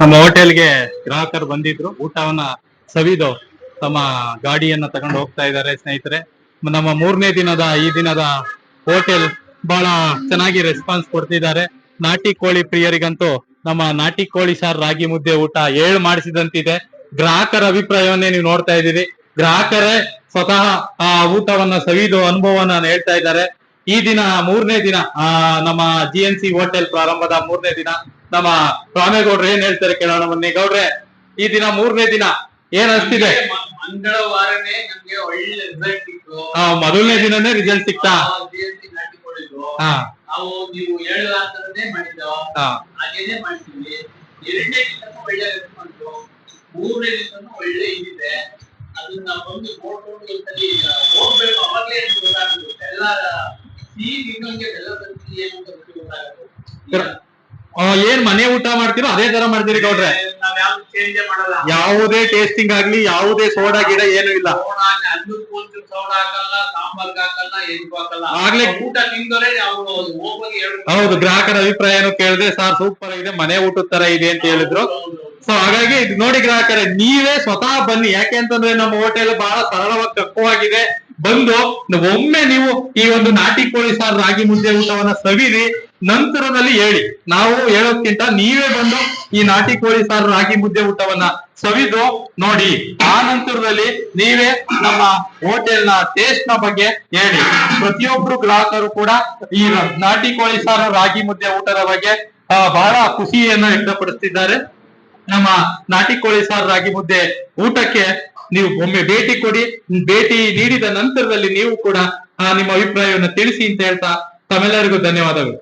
ನಮ್ಮ ಹೋಟೆಲ್ಗೆ ಗ್ರಾಹಕರು ಬಂದಿದ್ರು. ಊಟವನ್ನ ಸವಿದು ತಮ್ಮ ಗಾಡಿಯನ್ನ ತಗೊಂಡು ಹೋಗ್ತಾ ಇದ್ದಾರೆ ಸ್ನೇಹಿತರೆ. ನಮ್ಮ ಮೂರನೇ ದಿನದ ಈ ದಿನದ ಹೋಟೆಲ್ ಬಹಳ ಚೆನ್ನಾಗಿ ರೆಸ್ಪಾನ್ಸ್ ಕೊಡ್ತಿದ್ದಾರೆ. ನಾಟಿ ಕೋಳಿ ಪ್ರಿಯರಿಗಂತೂ ನಮ್ಮ ನಾಟಿ ಕೋಳಿ ಸಾರ್ ರಾಗಿ ಮುದ್ದೆ ಊಟ ಏಳು ಮಾಡಿಸಿದಂತಿದೆ. ಗ್ರಾಹಕರ ಅಭಿಪ್ರಾಯವನ್ನೇ ನೀವು ನೋಡ್ತಾ ಇದ್ದೀರಿ. ಗ್ರಾಹಕರೇ ಸ್ವತಃ ಆ ಊಟವನ್ನ ಸವಿದು ಅನುಭವವನ್ನ ಹೇಳ್ತಾ ಇದ್ದಾರೆ. ಈ ದಿನ ಮೂರನೇ ದಿನ ಆ ನಮ್ಮ ಜಿ ಎನ್ ಸಿ ಹೋಟೆಲ್ ಪ್ರಾರಂಭದ ಮೂರನೇ ದಿನ ನಮ್ಮ ರಾಮೇಗೌಡ್ರು ಏನ್ ಹೇಳ್ತಾರೆ ಕೇಳೋಣ ಬನ್ನಿ. ಗೌಡ್ರೆ ಈ ದಿನ ಮೂರನೇ ದಿನ ಏನ್ ಅನ್ಸ್ತಿದೆ? ಮಂಗಳವಾರನೇ ನಮ್ಗೆ ಒಳ್ಳೆ ರಿಸಲ್ಟ್ ಸಿಕ್ತು. ಮೊದಲನೇ ದಿನನೇ ರಿಸಲ್ಟ್ ಸಿಕ್ತಾ? ನಾವು ಹಾ ನಾವು ನೀವು ಹೇಳಿದ ಅಂತರನೇ ಹಾ ಹಾಗೇನೆ ಮಾಡ್ತೀವಿ. ಎರಡನೇ ಒಳ್ಳೆ ರೆಸ್ಪಾನ್ಸ್ ಮೂರನೇ ದಿವಸ ಒಳ್ಳೆ ಇದಿದೆ. ಅದನ್ನ ಬಂದು ನೋಡ್ಕೊಂಡು ಒಂದ್ಸಲಿ ಹೋಗ್ಬೇಕು. ಅವಾಗಲೇ ಗೊತ್ತಾಗುತ್ತೆ ಎಲ್ಲ ಏನು ಮನೆ ಊಟ ಮಾಡ್ತೀರೋ ಅದೇ ತರ ಮಾಡ್ತೀರಿ ಗೌಡ್ರೆ. ಯಾವ್ದು ಚೇಂಜ್ ಮಾಡಲ್ಲ. ಯಾವುದೇ ಟೇಸ್ಟಿಂಗ್ ಆಗ್ಲಿ ಯಾವುದೇ ಸೋಡಾ ಗಿಡ ಏನು ಇಲ್ಲ. ಆಗ್ಲೇ- ಹೌದು. ಗ್ರಾಹಕರ ಅಭಿಪ್ರಾಯನು ಕೇಳಿದ್ರೆ ಸಾರ್ ಸೂಪರ್ ಆಗಿದೆ ಮನೆ ಊಟದ ತರ ಇದೆ ಅಂತ ಹೇಳಿದ್ರು. ಸೊ ಹಾಗಾಗಿ ನೋಡಿ ಗ್ರಾಹಕರೇ ನೀವೇ ಸ್ವತಃ ಬನ್ನಿ. ಯಾಕೆ ಅಂತಂದ್ರೆ ನಮ್ಮ ಹೋಟೆಲ್ ಬಹಳ ಸರಳವಾಗಿ ಕಪ್ಪವಾಗಿದೆ ಬಂದು ಒಮ್ಮೆ ನೀವು ಈ ಒಂದು ನಾಟಿ ಕೋಳಿ ಸಾರು ರಾಗಿ ಮುದ್ದೆ ಊಟವನ್ನ ಸವಿರಿ, ನಂತರದಲ್ಲಿ ಹೇಳಿ. ನಾವು ಹೇಳೋದ್ಕಿಂತ ನೀವೇ ಬಂದು ಈ ನಾಟಿ ಕೋಳಿ ಸಾರು ರಾಗಿ ಮುದ್ದೆ ಊಟವನ್ನ ಸವಿದು ನೋಡಿ. ಆ ನಂತರದಲ್ಲಿ ನೀವೇ ನಮ್ಮ ಹೋಟೆಲ್ನ ಟೇಸ್ಟ್ನ ಬಗ್ಗೆ ಹೇಳಿ. ಪ್ರತಿಯೊಬ್ರು ಗ್ರಾಹಕರು ಕೂಡ ಈ ನಾಟಿ ಕೋಳಿ ಸಾರು ರಾಗಿ ಮುದ್ದೆ ಊಟದ ಬಗ್ಗೆ ಬಹಳ ಖುಷಿಯನ್ನ ವ್ಯಕ್ತಪಡಿಸ್ತಿದ್ದಾರೆ. ನಮ್ಮ ನಾಟಿ ಕೋಳಿ ಸಾರು ರಾಗಿ ಮುದ್ದೆ ಊಟಕ್ಕೆ ನೀವು ಒಮ್ಮೆ ಭೇಟಿ ಕೊಡಿ ಭೇಟಿ ನೀಡಿದ ನಂತರದಲ್ಲಿ ನೀವು ಕೂಡ ಆ, ನಿಮ್ಮ ಅಭಿಪ್ರಾಯವನ್ನು ತಿಳಿಸಿ ಅಂತ ಹೇಳ್ತಾ ತಮ್ಮೆಲ್ಲರಿಗೂ ಧನ್ಯವಾದಗಳು.